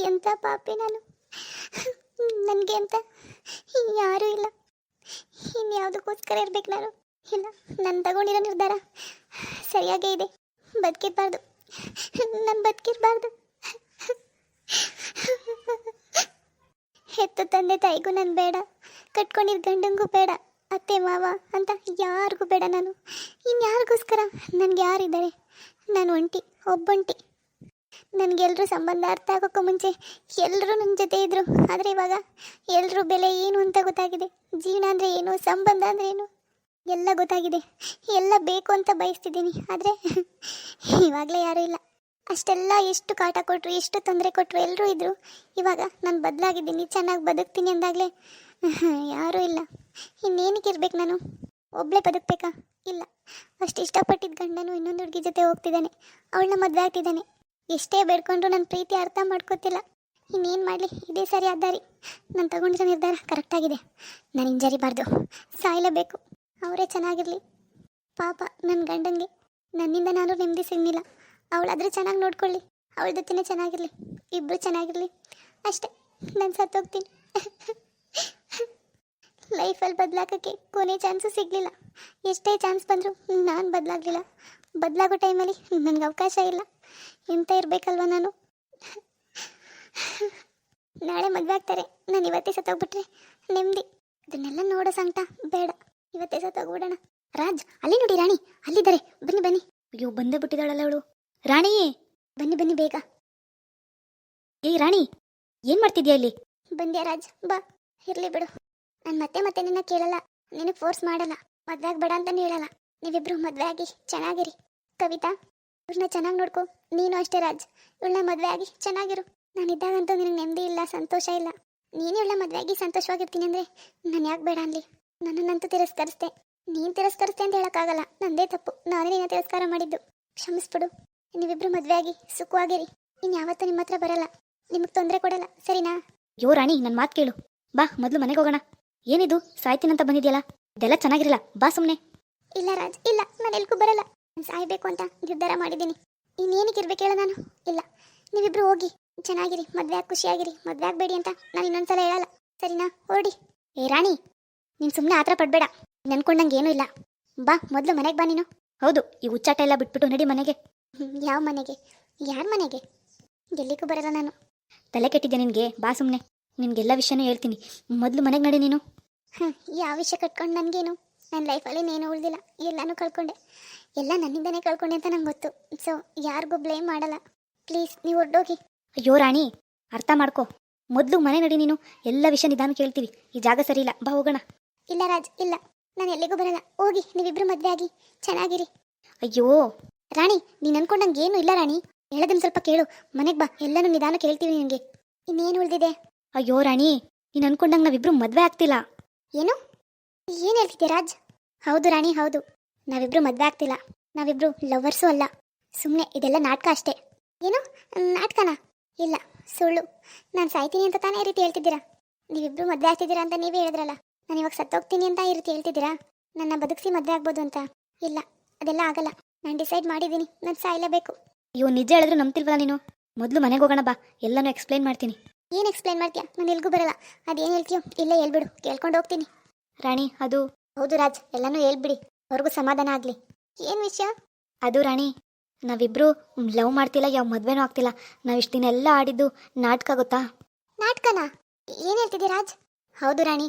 ಎಂಥ ಪಾಪಿ ನಾನು? ನನಗೆ ಅಂತ ಯಾರೂ ಇಲ್ಲ. ಇನ್ಯಾವುದಕ್ಕೋಸ್ಕರ ಇರ್ಬೇಕು ನಾನು? ಇಲ್ಲ, ನಾನು ತಗೊಂಡಿರೋ ನಿರ್ಧಾರ ಸರಿಯಾಗೇ ಇದೆ. ಬದುಕಿರ್ಬಾರ್ದು. ನಾನು ಬದುಕಿರ್ಬಾರ್ದು. ಹೆತ್ತ ತಂದೆ ತಾಯಿಗೂ ನಾನು ಬೇಡ. ಕಟ್ಕೊಂಡಿದ್ದ ಗಂಡಂಗೂ ಬೇಡ. ಅತ್ತೆ, ಮಾವ ಅಂತ ಯಾರಿಗೂ ಬೇಡ ನಾನು. ಇನ್ಯಾರಿಗೋಸ್ಕರ ನನಗೆ ಯಾರಿದ್ದಾರೆ? ನಾನು ಒಂಟಿ, ಒಬ್ಬೊಂಟಿ. ನನಗೆಲ್ಲರೂ ಸಂಬಂಧ ಅರ್ಥ ಆಗೋಕ್ಕೂ ಮುಂಚೆ ಎಲ್ಲರೂ ನನ್ನ ಜೊತೆ ಇದ್ದರು ಆದರೆ ಇವಾಗ ಎಲ್ಲರೂ ಬೆಲೆ ಏನು ಅಂತ ಗೊತ್ತಾಗಿದೆ. ಜೀವನ ಅಂದರೆ ಏನು, ಸಂಬಂಧ ಅಂದರೆ ಏನು? ಎಲ್ಲ ಗೊತ್ತಾಗಿದೆ. ಎಲ್ಲ ಬೇಕು ಅಂತ ಬಯಸ್ತಿದ್ದೀನಿ. ಆದರೆ ಇವಾಗಲೇ ಯಾರೂ ಇಲ್ಲ. ಅಷ್ಟೆಲ್ಲ ಎಷ್ಟು ಕಾಟ ಕೊಟ್ಟರು ಎಷ್ಟು ತೊಂದರೆ ಕೊಟ್ಟರು ಎಲ್ಲರೂ ಇದ್ದರು ಇವಾಗ ನಾನು ಬದಲಾಗಿದ್ದೀನಿ, ಚೆನ್ನಾಗಿ ಬದುಕ್ತೀನಿ ಅಂದಾಗಲೇ ಯಾರೂ ಇಲ್ಲ. ಇನ್ನೇನಕ್ಕೆ ಇರ್ಬೇಕು ನಾನು? ಒಬ್ಬಳೇ ಬದುಕಬೇಕಾ? ಇಲ್ಲ. ಅಷ್ಟು ಇಷ್ಟಪಟ್ಟಿದ್ದ ಗಂಡನು ಇನ್ನೊಂದು ಹುಡುಗಿ ಜೊತೆ ಹೋಗ್ತಿದ್ದಾನೆ. ಅವಳನ್ನ ಮದುವೆ ಆಗ್ತಿದ್ದಾನೆ. ಎಷ್ಟೇ ಬೇಡ್ಕೊಂಡ್ರು ನನ್ನ ಪ್ರೀತಿ ಅರ್ಥ ಮಾಡ್ಕೋತಿಲ್ಲ. ಇನ್ನೇನು ಮಾಡಲಿ? ಇದೇ ಸರಿ ದಾರಿ ನಾನು ತಗೊಂಡಿರೋ ನಿರ್ಧಾರ ಕರೆಕ್ಟಾಗಿದೆ ನಾನು ಹಿಂಜರಿಬಾರ್ದು ಸಾಯಲೇಬೇಕು. ಅವರೇ ಚೆನ್ನಾಗಿರಲಿ. ಪಾಪ ನನ್ನ ಗಂಡನಿಗೆ. ನನ್ನಿಂದ ನಾನು ನೆಮ್ಮದಿ ಸಿಗಲಿಲ್ಲ. ಅವಳಾದರೆ ಚೆನ್ನಾಗಿ ನೋಡ್ಕೊಳ್ಳಿ. ಅವಳ ಜೊತೆನೇ ಚೆನ್ನಾಗಿರಲಿ. ಇಬ್ಬರು ಚೆನ್ನಾಗಿರಲಿ. ಅಷ್ಟೇ. ನಾನು ಸತ್ತೋಗ್ತೀನಿ. ಲೈಫಲ್ಲಿ ಬದಲಾಗೋಕ್ಕೆ ಕೊನೆ ಚಾನ್ಸು ಸಿಗಲಿಲ್ಲ. ಎಷ್ಟೇ ಚಾನ್ಸ್ ಬಂದರೂ ನಾನು ಬದಲಾಗಲಿಲ್ಲ. ಬದಲಾಗೋ ಟೈಮಲ್ಲಿ ನನಗೆ ಅವಕಾಶ ಇಲ್ಲ. ಎಂತ ಇರಬೇಕಲ್ವ ನಾನು? ನಾಳೆ ಮದುವೆ ಆಗ್ತಾರೆ. ನಾನು ಇವತ್ತೇ ಸತ್ತೋಗ್ಬಿಟ್ರೆ ನೆಮ್ಮದಿ ಅದನ್ನೆಲ್ಲ ನೋಡೋ ಸಂಕಟ ಬೇಡ. ಇವತ್ತೇ ಸತ್ತೋಗ್ಬಿಡೋಣ. ರಾಜ್, ಅಲ್ಲಿ ನೋಡಿ ರಾಣಿ. ಅಲ್ಲಿದ್ದಾರೆ. ಬನ್ನಿ ಬನ್ನಿ. ಅಯ್ಯೋ, ಬಂದೇ ಬಿಟ್ಟಿದ್ದಾಳಲ್ಲ ಅವಳು. ರಾಣಿ ಬನ್ನಿ ಬನ್ನಿ ಬೇಗ. ಏಯ್, ರಾಣಿ, ಏನು ಮಾಡ್ತಿದ್ಯಾ ಇಲ್ಲಿ? ಬಂದ್ಯಾ ರಾಜ್, ಬಾ. ಇರ್ಲಿ ಬಿಡು. ನಾನು ಮತ್ತೆ ಮತ್ತೆ ನಿನ್ನ ಕೇಳಲ್ಲ. ನಿನಗೆ ಫೋರ್ಸ್ ಮಾಡಲ್ಲ. ಮದ್ವೆ ಆಗ್ಬೇಡ ಅಂತ ಹೇಳಲ್ಲ. ನೀವಿಬ್ರು ಮದ್ವೆ ಆಗಿ ಚೆನ್ನಾಗಿರಿ. ಕವಿತಾ ಇವ್ರನ್ನ ಚೆನ್ನಾಗಿ ನೋಡ್ಕೊ. ನೀನು ಅಷ್ಟೇ ರಾಜ್. ಇವಳನ್ನ ಮದ್ವೆ ಆಗಿ ಚೆನ್ನಾಗಿರು. ನಾನಿದ್ದಾಗಂತೂ ನಿನಗೆ ನೆಮ್ಮದಿ ಇಲ್ಲ, ಸಂತೋಷ ಇಲ್ಲ. ನೀನು ಇವಳನ್ನ ಮದ್ವೆ ಆಗಿ ಸಂತೋಷವಾಗಿರ್ತೀನಿ ಅಂದ್ರೆ ನಾನು ಯಾಕೆ ಬೇಡ ಅನ್ಲಿ? ನನ್ನನ್ನಂತೂ ತಿರಸ್ಕರಿಸ್ದೆ. ನೀನು ತಿರಸ್ಕರಿಸ್ದೆ ಅಂತ ಹೇಳೋಕ್ಕಾಗಲ್ಲ. ನಂದೇ ತಪ್ಪು. ನಾನೇ ನಿನ್ನ ತಿರಸ್ಕಾರ ಮಾಡಿದ್ದು. ಕ್ಷಮಿಸ್ಬಿಡು. ನೀವಿಬ್ರು ಮದ್ವೆ ಆಗಿ ಸುಖವಾಗಿರಿ. ಇನ್ನು ಯಾವತ್ತೂ ನಿಮ್ಮ ಹತ್ರ ಬರಲ್ಲ. ನಿಮಗೆ ತೊಂದರೆ ಕೊಡಲ್ಲ. ಸರಿನಾ? ಯೋ ರಾಣಿ ನನ್ನ ಮಾತು ಕೇಳು. ಬಾ, ಮೊದಲು ಮನೆಗೆ ಹೋಗೋಣ. ಏನಿದು? ಸಾಯ್ತೀನಂತ ಬಂದಿದ್ಯಲ್ಲ? ಇದೆಲ್ಲ ಚೆನ್ನಾಗಿರಲ್ಲ. ಬಾ ಸುಮ್ಮನೆ ಇಲ್ಲ ರಾಜ್ ಇಲ್ಲ. ನಾನು ಎಲ್ಗೂ ಬರಲ್ಲ. ನಾನು ಸಾಯ್ಬೇಕು ಅಂತ ನಿರ್ಧಾರ ಮಾಡಿದ್ದೀನಿ. ಇನ್ನೇನಕ್ಕೆ ಇರ್ಬೇಕು ಹೇಳ ನಾನು? ಇಲ್ಲ. ನೀವಿಬ್ರು ಹೋಗಿ. ಚೆನ್ನಾಗಿರಿ. ಮದ್ವೆ ಆಗಿ ಖುಷಿಯಾಗಿರಿ. ಮದ್ವೆ ಆಗಬೇಡಿ ಅಂತ ನಾನು ಇನ್ನೊಂದ್ಸಲ ಹೇಳಲ್ಲ. ಸರಿನಾ? ಹೊರಡಿ ಏ ರಾಣಿ! ನೀನು ಸುಮ್ಮನೆ ಆತರ ಪಡ್ಬೇಡ. ನೆನ್ಕೊಂಡಂಗೆ ಏನೂ ಇಲ್ಲ. ಬಾ ಮೊದಲು ಮನೆಗೆ ಬಾ ನೀನು. ಹೌದು ಈ ಹುಚ್ಚಾಟ ಎಲ್ಲ ಬಿಟ್ಬಿಟ್ಟು ನಡಿ ಮನೆಗೆ. ಯಾವ ಮನೆಗೆ? ಯಾರ ಮನೆಗೆ? ಎಲ್ಲಿಗೂ ಬರಲ್ಲ ನಾನು. ತಲೆ ಕೆಟ್ಟಿದ್ದೆ ನಿನಗೆ? ಬಾ ಸುಮ್ಮನೆ ನಿನಗೆಲ್ಲ ವಿಷಯನೂ ಹೇಳ್ತೀನಿ. ಮೊದಲು ಮನೆಗೆ ನಡಿ ನೀನು. ಯಾವ ವಿಷಯ ಕಟ್ಕೊಂಡು ನನಗೇನು? ನನ್ನ ಲೈಫಲ್ಲಿ ನೇನು ಉಳಿದಿಲ್ಲ. ಎಲ್ಲನೂ ಕಳ್ಕೊಂಡೆ. ಎಲ್ಲ ನನ್ನಿಂದನೇ ಕಳ್ಕೊಂಡೆ ಅಂತ ನಂಗೆ ಗೊತ್ತು. ಸೊ ಯಾರಿಗೂ ಬ್ಲೇಮ್ ಮಾಡಲ್ಲ. ಪ್ಲೀಸ್ ನೀವು ಹೊರಡೋಗಿ ಅಯ್ಯೋ ರಾಣಿ ಅರ್ಥ ಮಾಡ್ಕೊ. ಮೊದಲು ಮನೆ ನಡಿ ನೀನು. ಎಲ್ಲ ವಿಷಯ ನಿಧಾನ ಕೇಳ್ತೀವಿ. ಈ ಜಾಗ ಸರಿ ಇಲ್ಲ. ಬಾ ಹೋಗೋಣ. ಇಲ್ಲ ರಾಜ್ ಇಲ್ಲ. ನಾನು ಎಲ್ಲಿಗೂ ಬರಲ್ಲ. ಹೋಗಿ ನೀವಿಬ್ಬರು ಮದುವೆ ಆಗಿ. ಚೆನ್ನಾಗಿರಿ. ಅಯ್ಯೋ. ರಾಣಿ ನೀನು ಅನ್ಕೊಂಡಂಗೆ ಏನು ಇಲ್ಲ ರಾಣಿ. ಹೇಳೋದನ್ನ ಸ್ವಲ್ಪ ಕೇಳು. ಮನೆಗೆ ಬಾ. ಎಲ್ಲನೂ ನಿಧಾನ ಕೇಳ್ತೀವಿ ನಿನಗೆ. ಇನ್ನೇನು ಉಳಿದಿದೆ? ಅಯ್ಯೋ ರಾಣಿ ನೀನು ಅನ್ಕೊಂಡಂಗೆ ನಾವಿಬ್ರು ಮದುವೆ ಆಗ್ತಿಲ್ಲ. ಏನು? ಏನು ಹೇಳ್ತಿದ್ದೆ ರಾಜ್? ಹೌದು ರಾಣಿ, ಹೌದು. ನಾವಿಬ್ರು ಮದ್ವೆ ಆಗ್ತಿಲ್ಲ. ನಾವಿಬ್ರು ಲವರ್ಸು ಅಲ್ಲ. ಸುಮ್ಮನೆ ಇದೆಲ್ಲ ನಾಟಕ ಅಷ್ಟೇ. ಏನು? ನಾಟಕನಾ? ಇಲ್ಲ, ಸುಳ್ಳು. ನಾನು ಸಾಯ್ತೀನಿ ಅಂತ ತಾನೇ ರೀತಿ ಹೇಳ್ತಿದ್ದೀರಾ? ನೀವಿಬ್ರು ಮದ್ವೆ ಆಗ್ತಿದ್ದೀರಾ ಅಂತ ನೀವೇ ಹೇಳಿದ್ರಲ್ಲ. ನಾನು ಇವಾಗ ಸತ್ತೋಗ್ತೀನಿ ಅಂತ ಈ ರೀತಿ ಹೇಳ್ತಿದ್ದೀರಾ? ನನ್ನ ಬದುಕಿಸಿ ಮದ್ವೆ ಆಗ್ಬೋದು ಅಂತ? ಇಲ್ಲ, ಅದೆಲ್ಲ ಆಗಲ್ಲ. ನಾನು ಡಿಸೈಡ್ ಮಾಡಿದ್ದೀನಿ. ನಾನು ಸಾಯಲೇಬೇಕು. ಅಯ್ಯೋ, ನಿಜ ಹೇಳಿದ್ರು ನಂಬ್ತಿಲ್ವಲ್ಲ ನೀನು? ಮೊದಲು ಮನೆಗೆ ಹೋಗೋಣ ಬಾ. ಎಲ್ಲನೂ ಎಕ್ಸ್ಪ್ಲೈನ್ ಮಾಡ್ತೀನಿ. ಏನು ಎಕ್ಸ್ಪ್ಲೈನ್ ಮಾಡ್ತೀಯಾ? ನಾನು ಎಲ್ಗೂ ಬರಲ್ಲ. ಅದೇನು ಹೇಳ್ತೀಯೋ? ಇಲ್ಲೇ ಹೇಳ್ಬಿಡು. ಕೇಳ್ಕೊಂಡು ಹೋಗ್ತೀನಿ. ರಾಣಿ ಅದು ಹೌದು ರಾಜ್ ಎಲ್ಲನೂ ಹೇಳ್ಬಿಡಿ. ಅವ್ರಿಗೂ ಸಮಾಧಾನ ಆಗಲಿ. ಏನು ವಿಷಯ? ಅದು ರಾಣಿ ನಾವಿಬ್ರು ಲವ್ ಮಾಡ್ತಿಲ್ಲ ಯಾವ ಮದ್ವೆನೂ ಆಗ್ತಿಲ್ಲ. ನಾವು ಇಷ್ಟು ದಿನ ಎಲ್ಲ ಆಡಿದ್ದು ನಾಟಕ ಗೊತ್ತಾ? ನಾಟಕನಾ? ಏನು ಹೇಳ್ತಿದ್ದೀ ರಾಜ್? ಹೌದು ರಾಣಿ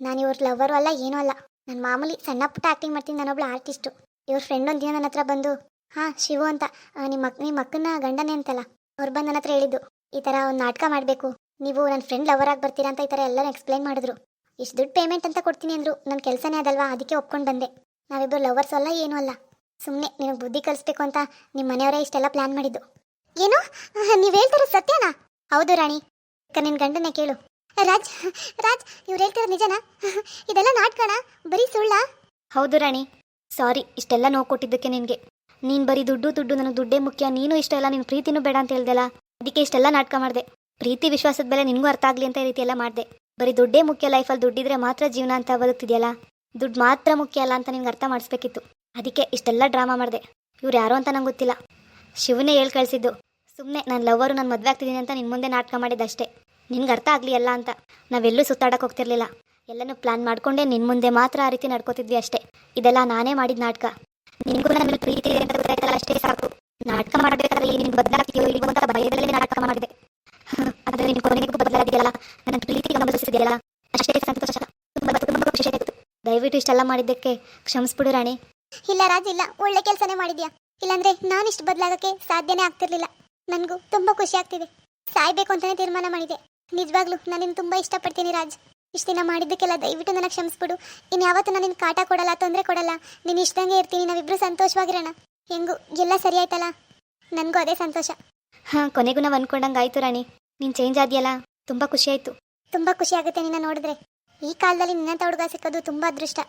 ನಾನು ಇವ್ರ ಲವ್ವರು ಅಲ್ಲ ಏನೂ ಅಲ್ಲ. ನಾನು ಮಾಮೂಲಿ ಸಣ್ಣ ಪುಟ್ಟ ಆ್ಯಕ್ಟಿಂಗ್ ಮಾಡ್ತೀನಿ ನಾನೊಬ್ಳು ಆರ್ಟಿಸ್ಟು ಇವ್ರ ಫ್ರೆಂಡ್ ಒಂದಿನ ದಿನ ನನ್ನ ಹತ್ರ ಬಂದು ಹಾಂ ಶಿವು ಅಂತ ನಿಮ್ಮ ನಿಮ್ಮ ಮಕ್ಕನ ಗಂಡನೇ ಅಂತಲ್ಲ ಅವ್ರು ಬಂದು ನನ್ನ ಹತ್ರ ಹೇಳಿದ್ದು. ಈ ಥರ ಒಂದು ನಾಟಕ ಮಾಡಬೇಕು. ನೀವು ನನ್ನ ಫ್ರೆಂಡ್ ಲವರ್ ಆಗಿ ಬರ್ತೀರಾ ಅಂತ ಈ ಥರ ಎಲ್ಲರೂ ಎಕ್ಸ್ಪ್ಲೈನ್ ಮಾಡಿದ್ರು. ಇಷ್ಟು ದುಡ್ಡು ಪೇಮೆಂಟ್ ಅಂತ ಕೊಡ್ತೀನಿ ಅಂದರು. ನನ್ನ ಕೆಲಸನೇ ಅದಲ್ವಾ? ಅದಕ್ಕೆ ಒಪ್ಕೊಂಡು ಬಂದೆ. ನಾವಿಬ್ಬರು ಲವರ್ಸ್ ಅಲ್ಲ, ಏನೂ ಅಲ್ಲ. ಸುಮ್ಮನೆ ನಿನಗೆ ಬುದ್ಧಿ ಕಲಿಸ್ಬೇಕು ಅಂತ ನಿಮ್ಮ ಮನೆಯವರೇ ಇಷ್ಟೆಲ್ಲ ಪ್ಲ್ಯಾನ್ ಮಾಡಿದ್ದು. ಏನು? ನೀವು ಹೇಳ್ತಾರೆ ಸತ್ಯನಾ? ಹೌದು ರಾಣಿ. ಅಕ್ಕ ನಿನ್ನ ಗಂಡನೇ ಕೇಳು. ರಾಜ್ ರಾಜ್, ಇವ್ರು ಹೇಳ್ತಾರೆ ನಿಜನಾ? ಇದೆಲ್ಲ ನಾಟ್ಕಣ ಬರೀ ಸುಳ್ಳ? ಹೌದು ರಾಣಿ. ಸಾರಿ, ಇಷ್ಟೆಲ್ಲ ನೋವು ಕೊಟ್ಟಿದ್ದಕ್ಕೆ ನಿನಗೆ. ನೀನು ಬರೀ ದುಡ್ಡು ದುಡ್ಡು, ನನಗೆ ದುಡ್ಡೇ ಮುಖ್ಯ. ನೀನು ಇಷ್ಟೆಲ್ಲ ನಿನ್ನ ಪ್ರೀತಿನೂ ಬೇಡ ಅಂತ ಹೇಳ್ದಲ್ಲ. ಅದಕ್ಕೆ ಇಷ್ಟೆಲ್ಲ ನಾಟಕ ಮಾಡಿದೆ. ಪ್ರೀತಿ ವಿಶ್ವಾಸದ ಮೇಲೆ ನಿನಗೂ ಅರ್ಥ ಆಗಲಿ ಅಂತ ಈ ರೀತಿ ಎಲ್ಲ ಮಾಡಿದೆ. ಬರೀ ದುಡ್ಡೇ ಮುಖ್ಯ ಲೈಫಲ್ಲಿ ದುಡ್ಡಿದ್ರೆ ಮಾತ್ರ ಜೀವನ ಅಂತ ಬದುಕ್ತಿದೆಯಲ್ಲ? ದುಡ್ಡು ಮಾತ್ರ ಮುಖ್ಯ ಅಲ್ಲ ಅಂತ ನಿನ್ಗೆ ಅರ್ಥ ಮಾಡಿಸ್ಬೇಕಿತ್ತು. ಅದಕ್ಕೆ ಇಷ್ಟೆಲ್ಲ ಡ್ರಾಮಾ ಮಾಡಿದೆ. ಇವ್ರು ಯಾರು ಅಂತ ನಂಗೆ ಗೊತ್ತಿಲ್ಲ. ಶಿವನೇ ಹೇಳಿ ಕಳಿಸಿದ್ದು. ಸುಮ್ಮನೆ ನನ್ನ ಲವ್ವರು ನಾನು ಮದುವೆ ಆಗ್ತಿದ್ದೀನಿ ಅಂತ ನಿನ್ನ ಮುಂದೆ ನಾಟಕ ಮಾಡಿದ್ದಷ್ಟೇ ನಿನ್ಗೆ ಅರ್ಥ ಆಗಲಿ ಅಲ್ಲ ಅಂತ. ನಾವೆಲ್ಲೂ ಸುತ್ತಾಡಕ್ಕೆ ಹೋಗ್ತಿರ್ಲಿಲ್ಲ. ಎಲ್ಲನೂ ಪ್ಲಾನ್ ಮಾಡ್ಕೊಂಡೆ ನಿನ್ನ ಮುಂದೆ ಮಾತ್ರ ಆ ರೀತಿ ನಡ್ಕೋತಿದ್ವಿ ಅಷ್ಟೇ. ಇದೆಲ್ಲ ನಾನೇ ಮಾಡಿದ ನಾಟಕ. ನಿನಗೂ ನನ್ನ ಪ್ರೀತಿ ಅಂತ ಗೊತ್ತಾಯ್ತಲ್ಲ, ಅಷ್ಟೇ ಸಾಕು. ನಾಟಕ ಮಾಡಬೇಕಾದ್ರೆ ನೀನು ಬದಲಾಗ್ತೀಯೋ ಇಲ್ಲಿ ಅಂತ ಭಯದಲ್ಲೇ ನಾಟಕ ಮಾಡಿದೆ ಆದರೆ ನಿನ್ನ ಕೊನೆಗೂ ಬದಲಾಗಿದೆಯಲ್ಲ ನನ್ನ ಪ್ರೀತಿ ಗಮನಿಸಿದೆಯಲ್ಲ ಅಷ್ಟೇ ಸಂತೋಷ ತುಂಬ ತುಂಬ ಖುಷಿ ಆಯಿತು ದಯವಿಟ್ಟು ಇಷ್ಟೆಲ್ಲ ಮಾಡಿದ್ದಕ್ಕೆ ಕ್ಷಮಿಸ್ಬಿಡು ರಾಣಿ. ಇಲ್ಲ ರಾಜ್, ಇಲ್ಲ. ಒಳ್ಳೆ ಕೆಲಸನೇ ಮಾಡಿದ್ಯಾ? ಇಲ್ಲಾಂದ್ರೆ ನಾನಿಷ್ಟು ಬದಲಾಗಕ್ಕೆ ಸಾಧ್ಯನೇ ಆಗ್ತಿರ್ಲಿಲ್ಲ. ನನಗೂ ತುಂಬಾ ಖುಷಿ ಆಗ್ತಿದೆ. ಸಾಯ್ಬೇಕು ಅಂತಾನೆ ತೀರ್ಮಾನ ಮಾಡಿದೆ. ನಿಜವಾಗ್ಲೂ ನಾನು ತುಂಬಾ ಇಷ್ಟಪಡ್ತೀನಿ ರಾಜ್. ಇಷ್ಟು ದಿನ ಮಾಡಿದ್ದಕ್ಕೆಲ್ಲ ದಯವಿಟ್ಟು ನನಗೆ ಕ್ಷಮಿಸ್ಬಿಡು. ಇನ್ನು ಯಾವತ್ತೂ ನಾನು ನಿನ್ನ ಕಾಟ ಕೊಡಲ್ಲ, ತೊಂದರೆ ಕೊಡಲ್ಲ. ನೀನು ಇಷ್ಟಂಗೆ ಇರ್ತೀನಿ. ನಾವಿಬ್ರು ಸಂತೋಷವಾಗಿರೋಣ. ಹೆಂಗು? ಎಲ್ಲ ಸರಿ ಆಯ್ತಲ್ಲ? ನನಗೂ ಅದೇ ಸಂತೋಷ. ಹಾಂ ಕೊನೆಗೂ ನಾವು ಅನ್ಕೊಂಡಂಗೆ ಆಯ್ತು ರಾಣಿ. ನೀನು ಚೇಂಜ್ ಆದ್ಯಲ್ಲ? ತುಂಬ ಖುಷಿ ಆಯ್ತು. ತುಂಬಾ ಖುಷಿ ಆಗುತ್ತೆ ನಿನ್ನ ನೋಡಿದ್ರೆ. ಈ ಕಾಲದಲ್ಲಿ ನಿನ್ನಂತ ಹುಡುಗ ಸಿಕ್ಕೋದು ತುಂಬಾ ಅದೃಷ್ಟ.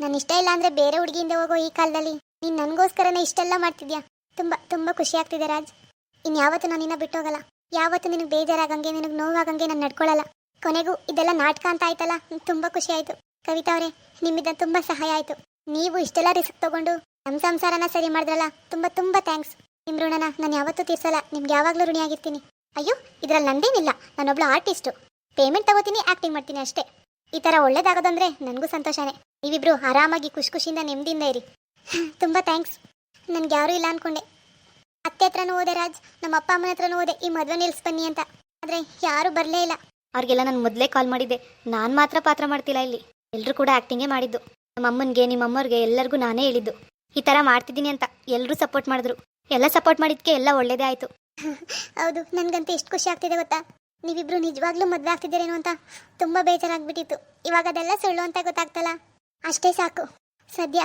ನಾನು ಇಷ್ಟ ಇಲ್ಲ ಅಂದರೆ ಬೇರೆ ಹುಡುಗಿಯಿಂದ ಹೋಗೋ ಈ ಕಾಲದಲ್ಲಿ. ನೀನು ನನಗೋಸ್ಕರನೇ ಇಷ್ಟೆಲ್ಲ ಮಾಡ್ತಿದ್ಯಾ? ತುಂಬಾ ತುಂಬಾ ಖುಷಿ ಆಗ್ತಿದೆ ರಾಜ್. ಇನ್ ಯಾವತ್ತೂ ನಾನು ನಿನ್ನ ಬಿಟ್ಟೋಗಲ್ಲ ಯಾವತ್ತೂ ನಿನಗೆ ಬೇಜಾರಾಗಂಗೆ ನಿನಗೆ ನೋವಾಗಂಗೆ ನಾನು ನಡ್ಕೊಳ್ಳಲ್ಲ ಕೊನೆಗೂ ಇದೆಲ್ಲ ನಾಟಕ ಅಂತ ಆಯ್ತಲ್ಲ? ತುಂಬಾ ಖುಷಿ ಆಯ್ತು. ಕವಿತಾ ಅವರೇ ನಿಮ್ಮಿಂದ ತುಂಬಾ ಸಹಾಯ ಆಯ್ತು. ನೀವು ಇಷ್ಟೆಲ್ಲ ರಿಸ್ಕ್ ತಗೊಂಡು ನಮ್ಮ ಸಂಸಾರನ ಸರಿ ಮಾಡಿದ್ರಲ್ಲ, ತುಂಬಾ ತುಂಬಾ ಥ್ಯಾಂಕ್ಸ್ ನಿಮ್ ಋಣನ ನಾನು ಯಾವತ್ತೂ ತೀರ್ಸಲ್ಲ, ನಿಮ್ಗೆ ಯಾವಾಗಲೂ ಋಣಿಯಾಗಿರ್ತೀನಿ. ಅಯ್ಯೋ, ಇದ್ರಲ್ಲಿ ನಂದೇನಿಲ್ಲ, ನಾನೊಬ್ಳು ಆರ್ಟಿಸ್ಟು ಪೇಮೆಂಟ್ ತಗೋತೀನಿ ಆಕ್ಟಿಂಗ್ ಮಾಡ್ತೀನಿ ಅಷ್ಟೇ. ಈ ಥರ ಒಳ್ಳೇದಾಗೋದಂದ್ರೆ ನನಗೂ ಸಂತೋಷನೇ. ನೀವಿಬ್ರು ಆರಾಮಾಗಿ ಖುಷಿ ಖುಷಿಯಿಂದ ನೆಮ್ಮದಿಯಿಂದ ಇರಿ. ತುಂಬ ಥ್ಯಾಂಕ್ಸ್ ನನ್ಗೆ ಯಾರೂ ಇಲ್ಲ ಅನ್ಕೊಂಡೆ. ಅತ್ತೆ ಹತ್ರನೂ ಓದೆ ರಾಜ್, ನಮ್ಮ ಅಪ್ಪ ಅಮ್ಮನ ಹತ್ರನೂ ಓದೆ ಈ ಮದುವೆ ನಿಲ್ಸ್ ಬನ್ನಿ ಅಂತ. ಆದರೆ ಯಾರೂ ಬರಲೇ ಇಲ್ಲ. ಅವ್ರಿಗೆಲ್ಲ ನಾನು ಮೊದಲೇ ಕಾಲ್ ಮಾಡಿದ್ದೆ. ನಾನು ಮಾತ್ರ ಪಾತ್ರ ಮಾಡ್ತಿಲ್ಲ ಇಲ್ಲಿ. ಎಲ್ಲರೂ ಕೂಡ ಆ್ಯಕ್ಟಿಂಗೇ ಮಾಡಿದ್ದು. ನಮ್ಮ ಅಮ್ಮನಿಗೆ ನಿಮ್ಮ ಅಮ್ಮವ್ರಿಗೆ ಎಲ್ಲರಿಗೂ ನಾನೇ ಹೇಳಿದ್ದು. ಈ ಥರ ಮಾಡ್ತಿದ್ದೀನಿ ಅಂತ ಎಲ್ಲರೂ ಸಪೋರ್ಟ್ ಮಾಡಿದ್ರು. ಎಲ್ಲ ಸಪೋರ್ಟ್ ಮಾಡಿದ್ಕೆ ಎಲ್ಲ ಒಳ್ಳೇದೇ ಆಯಿತು. ಹೌದು ನನಗಂತೂ ಎಷ್ಟು ಖುಷಿ ಆಗ್ತಿದೆ ಗೊತ್ತಾ? ನೀವಿಬ್ರು ನಿಜವಾಗ್ಲೂ ಮದುವೆ ಆಗ್ತಿದ್ದೀರೇನೋ ಅಂತ ತುಂಬ ಬೇಜಾರಾಗ್ಬಿಟ್ಟಿತ್ತು. ಇವಾಗ ಅದೆಲ್ಲ ಸುಳ್ಳು ಅಂತ ಗೊತ್ತಾಗ್ತಲ್ಲ? ಅಷ್ಟೇ ಸಾಕು. ಸದ್ಯ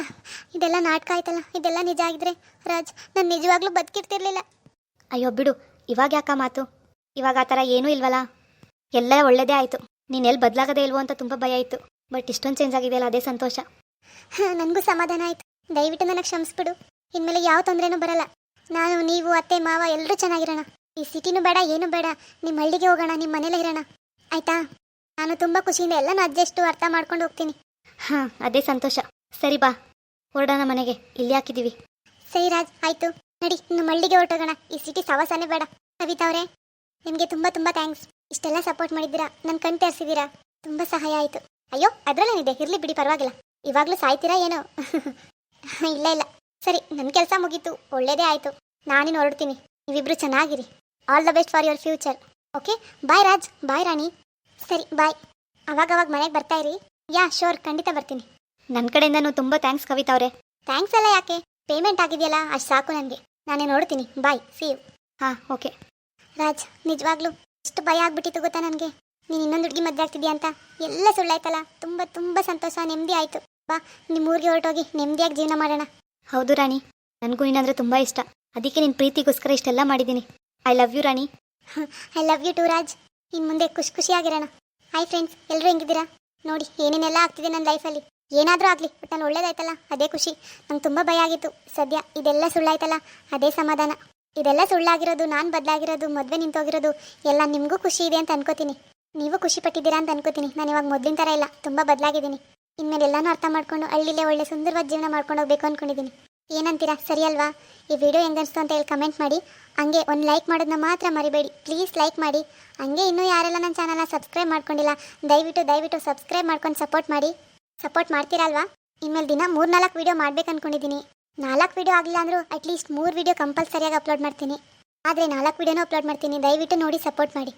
ಇದೆಲ್ಲ ನಾಟಕ ಆಯ್ತಲ್ಲ? ಇದೆಲ್ಲ ನಿಜ ಆಗಿದ್ರೆ ರಾಜ್ ನಾನು ನಿಜವಾಗ್ಲೂ ಬದುಕಿರ್ತಿರ್ಲಿಲ್ಲ. ಅಯ್ಯೋ ಬಿಡು. ಇವಾಗ ಯಾಕ ಮಾತು? ಇವಾಗ ಆ ಥರ ಏನೂ ಇಲ್ವಲ್ಲ? ಎಲ್ಲ ಒಳ್ಳೇದೇ ಆಯಿತು. ನೀನು ಎಲ್ಲಿ ಬದಲಾಗದೇ ಇಲ್ವೋ ಅಂತ ತುಂಬ ಭಯ ಇತ್ತು. ಬಟ್ ಇಷ್ಟೊಂದು ಚೇಂಜ್ ಆಗಿದೆಯಲ್ಲ ಅದೇ ಸಂತೋಷ. ನನಗೂ ಸಮಾಧಾನ ಆಯ್ತು. ದಯವಿಟ್ಟು ನನಗೆ ಕ್ಷಮಿಸ್ಬಿಡು. ಇನ್ಮೇಲೆ ಯಾವ ತೊಂದರೆನೂ ಬರಲ್ಲ. ನಾನು ನೀವು ಅತ್ತೆ ಮಾವ ಎಲ್ಲರೂ ಚೆನ್ನಾಗಿರೋಣ. ಈ ಸಿಟಿನೂ ಬೇಡ ಏನು ಬೇಡ. ನಿಮ್ಮ ಹಳ್ಳಿಗೆ ಹೋಗೋಣ ನಿಮ್ಮ ಮನೇಲೇ ಇರೋಣ. ಆಯ್ತಾ? ನಾನು ತುಂಬ ಖುಷಿಯಿಂದ ಎಲ್ಲನೂ ಅಡ್ಜಸ್ಟು ಅರ್ಥ ಮಾಡ್ಕೊಂಡು ಹೋಗ್ತೀನಿ. ಹಾಂ ಅದೇ ಸಂತೋಷ. ಸರಿ ಬಾ. ಹೊರಡೋಣ ಮನೆಗೆ. ಇಲ್ಲಿ ಹಾಕಿದ್ದೀವಿ ಸರಿ ರಾಜ್ ಆಯ್ತು. ನಡಿ ನಿಮ್ಮ ಹಳ್ಳಿಗೆ ಹೊರಟೋಗೋಣ. ಈ ಸಿಟಿ ಸವಾಸನೇ ಬೇಡ. ಕವಿತಾ ಅವರೇ ನಿಮಗೆ ತುಂಬ ತುಂಬ ಥ್ಯಾಂಕ್ಸ್. ಇಷ್ಟೆಲ್ಲ ಸಪೋರ್ಟ್ ಮಾಡಿದ್ದೀರಾ? ನನ್ನ ಕಣ್ ತರಿಸಿದ್ದೀರಾ? ತುಂಬ ಸಹಾಯ ಆಯಿತು. ಅಯ್ಯೋ ಅದರಲ್ಲೇನಿದೆ? ಇರಲಿ ಬಿಡಿ ಪರವಾಗಿಲ್ಲ. ಇವಾಗಲೂ ಸಾಯ್ತೀರಾ ಏನೋ? ಇಲ್ಲ ಇಲ್ಲ. ಸರಿ ನನ್ನ ಕೆಲಸ ಮುಗೀತು. ಒಳ್ಳೇದೇ ಆಯಿತು. ನಾನೇನು ಹೊರಡ್ತೀನಿ. ನೀವಿಬ್ರು ಚೆನ್ನಾಗಿರಿ. All the best for your future okay bye Raj bye Rani. ಸರಿ ಬಾಯ್ ಅವಾಗವಾಗ ಮನೆಗೆ ಬರ್ತಾ ಇರಿ. ಯಾ ಶೋರ್ ಖಂಡಿತ ಬರ್ತೀನಿ. ನನ್ನ ಕಡೆಯಿಂದನೂ ತುಂಬ ಥ್ಯಾಂಕ್ಸ್ ಕವಿತಾ ಅವರೇ. ಥ್ಯಾಂಕ್ಸ್ ಎಲ್ಲ ಯಾಕೆ? ಪೇಮೆಂಟ್ ಆಗಿದೆಯಲ್ಲ, ಅಷ್ಟು ಸಾಕು ನನಗೆ. ನಾನೇ ನೋಡ್ತೀನಿ. ಬಾಯ್ ಸಿ ಯು ಹಾಂ ಓಕೆ ರಾಜ್ ನಿಜವಾಗ್ಲೂ ಎಷ್ಟು ಭಯ ಆಗ್ಬಿಟ್ಟಿತ್ತು ಗೊತ್ತಾ ನನಗೆ? ನೀನು ಇನ್ನೊಂದು ಹುಡುಗಿ ಮದುವೆ ಆಗ್ತಿದ್ಯಾ ಅಂತ? ಎಲ್ಲ ಸುಳ್ಳಾಯ್ತಲ್ಲ. ತುಂಬ ತುಂಬ ಸಂತೋಷ, ನೆಮ್ಮದಿ ಆಯಿತು. ಬಾ ನಿಮ್ಮ ಊರಿಗೆ ಹೊರಟೋಗಿ ನೆಮ್ಮದಿಯಾಗಿ ಜೀವನ ಮಾಡೋಣ. ಹೌದು ರಾಣಿ, ನನಗೂ ನಿನ್ನಂದ್ರೆ ತುಂಬ ಇಷ್ಟ. ಅದಕ್ಕೆ ನಿನ್ನ ಪ್ರೀತಿಗೋಸ್ಕರ ಇಷ್ಟೆಲ್ಲ ಮಾಡಿದ್ದೀನಿ I love you Rani. I love you too Raj. ಇನ್ನು ಮುಂದೆ ಖುಷಿ ಖುಷಿಯಾಗಿರೋಣ. ಹಾಯ್ ಫ್ರೆಂಡ್ಸ್ ಎಲ್ಲರೂ ಹೆಂಗಿದ್ದೀರಾ? ನೋಡಿ, ಏನೇನೆಲ್ಲ ಆಗ್ತಿದೆ ನನ್ನ ಲೈಫಲ್ಲಿ ಏನಾದರೂ ಆಗಲಿ ಬಟ್ ನಾನು ಒಳ್ಳೇದಾಯ್ತಲ್ಲ, ಅದೇ ಖುಷಿ. ನಂಗೆ ತುಂಬ ಭಯ ಆಗಿತ್ತು. ಸದ್ಯ ಇದೆಲ್ಲ ಸುಳ್ಳಾಯ್ತಲ್ಲ, ಅದೇ ಸಮಾಧಾನ. ಇದೆಲ್ಲ ಸುಳ್ಳಾಗಿರೋದು, ನಾನು ಬದಲಾಗಿರೋದು, ಮದುವೆ ನಿಂತೋಗಿರೋದು, ಎಲ್ಲ ನಿಮಗೂ ಖುಷಿ ಇದೆ ಅಂತ ಅನ್ಕೋತೀನಿ. ನೀವು ಖುಷಿ ಪಟ್ಟಿದ್ದೀರಾ ಅಂತ ಅನ್ಕೋತೀನಿ. ನಾನು ಇವಾಗ ಮೊದಲಿನ ಥರ ಇಲ್ಲ, ತುಂಬ ಬದಲಾಗಿದ್ದೀನಿ. ಇನ್ಮೇಲೆ ಎಲ್ಲನೂ ಅರ್ಥ ಮಾಡ್ಕೊಂಡು ಹಳ್ಳಿಲೇ ಒಳ್ಳೆ ಸುಂದರವಾದ ಜೀವನ ಮಾಡ್ಕೊಂಡು ಹೋಗ್ಬೇಕು ಅನ್ಕೊಂಡಿದ್ದೀನಿ ಏನಂತೀರಾ? ಸರಿ ಅಲ್ವಾ? ಈ ವಿಡಿಯೋ ಹೆಂಗನ್ಸ್ತು ಅಂತ ಹೇಳಿ ಕಮೆಂಟ್ ಮಾಡಿ. ಹಂಗೆ ಒಂದು ಲೈಕ್ ಮಾಡೋದನ್ನ ಮಾತ್ರ ಮರಿಬೇಡಿ. ಪ್ಲೀಸ್ ಲೈಕ್ ಮಾಡಿ. ಹಂಗೆ ಇನ್ನೂ ಯಾರೆಲ್ಲ ನನ್ನ ಚಾನಲ್ನ ಸಬ್ಸ್ಕ್ರೈಬ್ ಮಾಡ್ಕೊಂಡಿಲ್ಲ, ದಯವಿಟ್ಟು ದಯವಿಟ್ಟು ಸಬ್ಸ್ಕ್ರೈಬ್ ಮಾಡ್ಕೊಂಡು ಸಪೋರ್ಟ್ ಮಾಡಿ. ಸಪೋರ್ಟ್ ಮಾಡ್ತೀರಲ್ವಾ ಇನ್ಮೇಲೆ ದಿನ ಮೂರು ನಾಲ್ಕು ವೀಡಿಯೋ ಮಾಡ್ಬೇಕು ಅನ್ಕೊಂಡಿದ್ದೀನಿ ನಾಲ್ಕು ವೀಡಿಯೋ ಆಗಲಿಲ್ಲ ಅಂದರೂ ಅಟ್ಲೀಸ್ಟ್ ಮೂರು ವೀಡಿಯೋ ಕಂಪಲ್ಸರಿಯಾಗಿ ಅಪ್ಲೋಡ್ ಮಾಡ್ತೀನಿ. ಆದರೆ ನಾಲ್ಕು ವೀಡಿಯೋನೂ ಅಪ್ಲೋಡ್ ಮಾಡ್ತೀನಿ. ದಯವಿಟ್ಟು ನೋಡಿ ಸಪೋರ್ಟ್ ಮಾಡಿ.